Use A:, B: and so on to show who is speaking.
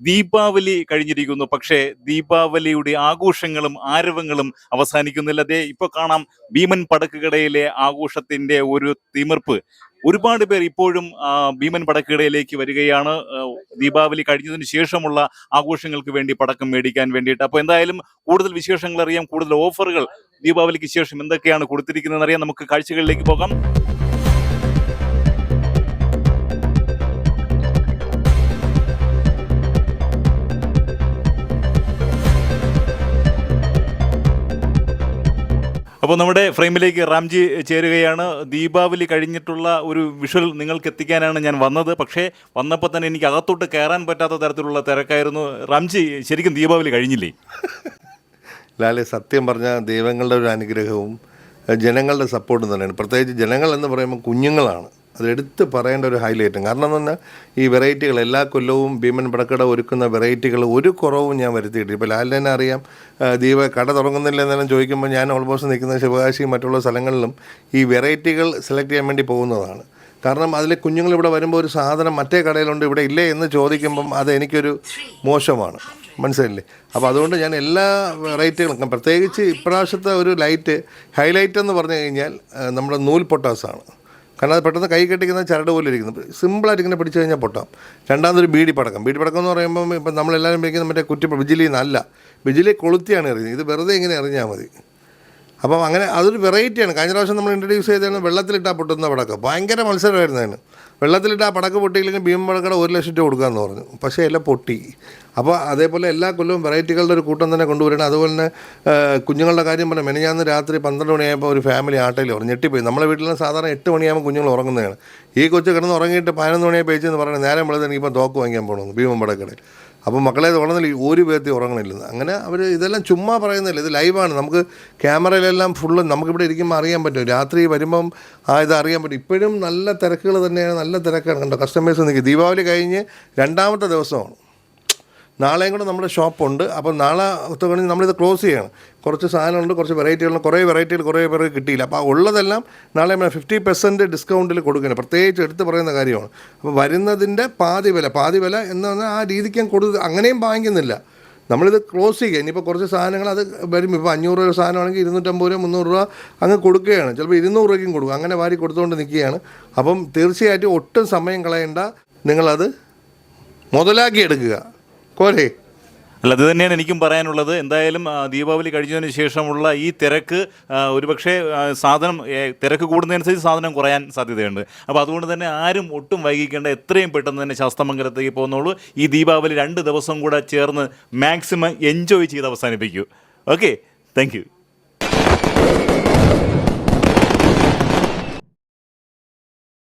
A: ദീപാവലി കഴിഞ്ഞിരിക്കുന്നു. പക്ഷേ ദീപാവലിയുടെ ആഘോഷങ്ങളും ആരവങ്ങളും അവസാനിക്കുന്നില്ല. അതേ ഇപ്പൊ കാണാം ഭീമൻ പടക്കുകടയിലെ ആഘോഷത്തിന്റെ ഒരു തിമിർപ്പ്. ഒരുപാട് പേർ ഇപ്പോഴും ഭീമൻ പടക്കുകടയിലേക്ക് വരികയാണ്. ദീപാവലി കഴിഞ്ഞതിന് ശേഷമുള്ള ആഘോഷങ്ങൾക്ക് വേണ്ടി പടക്കം മേടിക്കാൻ വേണ്ടിയിട്ട്. അപ്പൊ എന്തായാലും കൂടുതൽ വിശേഷങ്ങൾ അറിയാം. കൂടുതൽ ഓഫറുകൾ ദീപാവലിക്ക് ശേഷം എന്തൊക്കെയാണ് കൊടുത്തിരിക്കുന്നത് അറിയാം. നമുക്ക് കാഴ്ചകളിലേക്ക് പോകാം. അപ്പോൾ നമ്മുടെ ഫ്രെയിമിലേക്ക് റാംജി ചേരുകയാണ്. ദീപാവലി കഴിഞ്ഞിട്ടുള്ള ഒരു വിഷ്വൽ നിങ്ങൾക്ക് എത്തിക്കാനാണ് ഞാൻ വന്നത്. പക്ഷേ വന്നപ്പോൾ തന്നെ എനിക്ക് അകത്തോട്ട് കയറാൻ പറ്റാത്ത തരത്തിലുള്ള തിരക്കായിരുന്നു. റാംജി ശരിക്കും ദീപാവലി കഴിഞ്ഞില്ലേ?
B: ലാലെ സത്യം പറഞ്ഞാൽ ദൈവങ്ങളുടെ ഒരു അനുഗ്രഹവും ജനങ്ങളുടെ സപ്പോർട്ടും തന്നെയാണ്. പ്രത്യേകിച്ച് ജനങ്ങൾ എന്ന് പറയുമ്പോൾ കുഞ്ഞുങ്ങളാണ്. അതെടുത്ത് പറയേണ്ട ഒരു ഹൈലൈറ്റും കാരണം എന്ന് പറഞ്ഞാൽ ഈ വെറൈറ്റികൾ എല്ലാ കൊല്ലവും ഭീമൻ പടക്കട ഒരുക്കുന്ന വെറൈറ്റികൾ ഒരു കുറവും ഞാൻ വരുത്തിയിട്ടില്ല. ഇപ്പോൾ ലാലിന് അറിയാം ദീപ കട തുടങ്ങുന്നില്ല എന്നെല്ലാം ചോദിക്കുമ്പോൾ ഞാൻ ഓൾമോസ്റ്റ് നിൽക്കുന്ന ശിവകാശി മറ്റുള്ള സ്ഥലങ്ങളിലും ഈ വെറൈറ്റികൾ സെലക്ട് ചെയ്യാൻ വേണ്ടി പോകുന്നതാണ്. കാരണം അതിൽ കുഞ്ഞുങ്ങൾ ഇവിടെ വരുമ്പോൾ ഒരു സാധനം മറ്റേ കടയിലുണ്ട് ഇവിടെ ഇല്ലേ എന്ന് ചോദിക്കുമ്പം അത് എനിക്കൊരു മോശമാണ്. മനസ്സിലല്ലേ അപ്പോൾ അതുകൊണ്ട് ഞാൻ എല്ലാ വെറൈറ്റികളും പ്രത്യേകിച്ച് ഇപ്രാവശ്യത്തെ ഒരു ലൈറ്റ് ഹൈലൈറ്റ് എന്ന് പറഞ്ഞു കഴിഞ്ഞാൽ നമ്മുടെ നൂൽ പൊട്ടാസാണ് കാരണം അത് പെട്ടെന്ന് കൈ കെട്ടിക്കുന്ന ചരട് പോലെ ഇരിക്കുന്നു. സിമ്പിളായിട്ട് ഇങ്ങനെ പിടിച്ചു കഴിഞ്ഞാൽ പൊട്ടാം. രണ്ടാമതൊരു ബീഡി പടക്കം. ബീഡി പടക്കം എന്ന് പറയുമ്പോൾ ഇപ്പം നമ്മളെല്ലാവരും ഉപയോഗിക്കുന്ന മറ്റേ കുറ്റി ബിജിലി എന്നല്ല. ബിജിലി കൊളുത്തിയാണ് എറിയുന്നത്. ഇത് വെറുതെ ഇങ്ങനെ എറിഞ്ഞാൽ മതി. അപ്പം അങ്ങനെ അതൊരു വെറൈറ്റിയാണ് കഴിഞ്ഞ പ്രാവശ്യം നമ്മൾ ഇൻട്രൊഡ്യൂസ് ചെയ്തതാണ് വെള്ളത്തിലിട്ടാൽ പൊട്ടുന്ന പടക്കം. ഭയങ്കര മത്സരമായിരുന്നു അതിന്. വെള്ളത്തിലിട്ട് ആ പടക്ക് പൊട്ടിയില്ലെങ്കിൽ ഭീമ പടക്കട ഒരു ലക്ഷം രൂപ കൊടുക്കാമെന്ന് പറഞ്ഞു. പക്ഷേ എല്ലാം പൊട്ടി. അപ്പോൾ അതേപോലെ എല്ലാ കൊല്ലവും വെറൈറ്റികളുടെ ഒരു കൂട്ടം തന്നെ കൊണ്ടുവരണം അതുപോലെ തന്നെ കുഞ്ഞുങ്ങളുടെ കാര്യം പറഞ്ഞാൽ മെനഞ്ഞാന്ന് രാത്രി പന്ത്രണ്ട് മണിയായപ്പോൾ ഒരു ഫാമിലി ആട്ടയിൽ ഉറങ്ങി ഞെട്ടിപ്പോയി. നമ്മളെ വീട്ടിൽ സാധാരണ എട്ട് മണിയാകുമ്പോൾ കുഞ്ഞുങ്ങൾ ഉറങ്ങുന്നതാണ്. ഈ കൊച്ചു കിടന്ന് ഉറങ്ങിയിട്ട് പതിനൊന്ന് മണിയായി പേച്ചെന്ന് പറയുന്നത് നേരം വെളുത്ത് എനിക്കിപ്പോൾ തോക്ക് വാങ്ങിക്കാൻ പോകണമെന്ന് ഭീമൻ പടക്കടയിൽ. അപ്പോൾ മക്കളെ ഉറങ്ങുന്നില്ല ഒരു പേർത്തി ഉറങ്ങണില്ലെന്ന്. അങ്ങനെ അവർ ഇതെല്ലാം ചുമ്മാ പറയുന്നില്ല. ഇത് ലൈവാണ്. നമുക്ക് ക്യാമറയിലെല്ലാം ഫുള്ള് നമുക്കിവിടെ ഇരിക്കുമ്പോൾ അറിയാൻ പറ്റും. രാത്രി വരുമ്പം ആ ഇത് അറിയാൻ പറ്റും. ഇപ്പോഴും നല്ല തിരക്കുകൾ തന്നെയാണ്. നല്ല തിരക്കാണ്. കണ്ടോ? കസ്റ്റമേഴ്സ് നിൽക്കും ദീപാവലി കഴിഞ്ഞ് രണ്ടാമത്തെ ദിവസമാണ്. നാളെയും കൂടെ നമ്മുടെ ഷോപ്പുണ്ട്. അപ്പോൾ നാളെ കഴിഞ്ഞ് നമ്മളിത് ക്ലോസ് ചെയ്യണം. കുറച്ച് സാധനമുണ്ട് കുറച്ച് വെറൈറ്റികളുണ്ട് കുറേ വെറൈറ്റികൾ കുറേ പേർക്ക് കിട്ടിയില്ല. അപ്പോൾ ഉള്ളതെല്ലാം നാളെ നമ്മൾ ഫിഫ്റ്റി പെർസെന്റ് ഡിസ്കൗണ്ടിൽ കൊടുക്കണം. പ്രത്യേകിച്ച് എടുത്ത് പറയുന്ന കാര്യമാണ്. അപ്പോൾ വരുന്നതിന്റെ പാതി വില പാതി വില എന്ന് പറഞ്ഞാൽ ആ രീതിക്ക് ഞാൻ കൊടുത്ത് അങ്ങനെയും വാങ്ങിക്കുന്നില്ല. നമ്മളിത് ക്ലോസ് ചെയ്യുക. ഇനിയിപ്പോൾ കുറച്ച് സാധനങ്ങൾ അത് വരും. ഇപ്പോൾ അഞ്ഞൂറ് രൂപ സാധനമാണെങ്കിൽ ഇരുന്നൂറ്റമ്പത് രൂപ മുന്നൂറ് രൂപ അങ്ങ് കൊടുക്കുകയാണ്. ചിലപ്പോൾ ഇരുന്നൂറ് രൂപയ്ക്കും കൊടുക്കും. അങ്ങനെ വാരി കൊടുത്തുകൊണ്ട് നിൽക്കുകയാണ് അപ്പം തീർച്ചയായിട്ടും ഒട്ടും സമയം കളയണ്ട. നിങ്ങളത് മുതലാക്കി എടുക്കുക. കോരേ
A: അല്ല അത് തന്നെയാണ് എനിക്കും പറയാനുള്ളത്. എന്തായാലും ദീപാവലി കഴിഞ്ഞതിന് ശേഷമുള്ള ഈ തിരക്ക് ഒരുപക്ഷെ സാധനം തിരക്ക് കൂടുന്നതനുസരിച്ച് സാധനം കുറയാൻ സാധ്യതയുണ്ട്. അപ്പോൾ അതുകൊണ്ട് തന്നെ ആരും ഒട്ടും വൈകിക്കേണ്ട എത്രയും പെട്ടെന്ന് തന്നെ ശാസ്തമംഗലത്തേക്ക് പോകുന്നുള്ളൂ. ഈ ദീപാവലി രണ്ട് ദിവസം കൂടെ ചേർന്ന് മാക്സിമം എൻജോയ് ചെയ്ത് അവസാനിപ്പിക്കൂ. Okay thank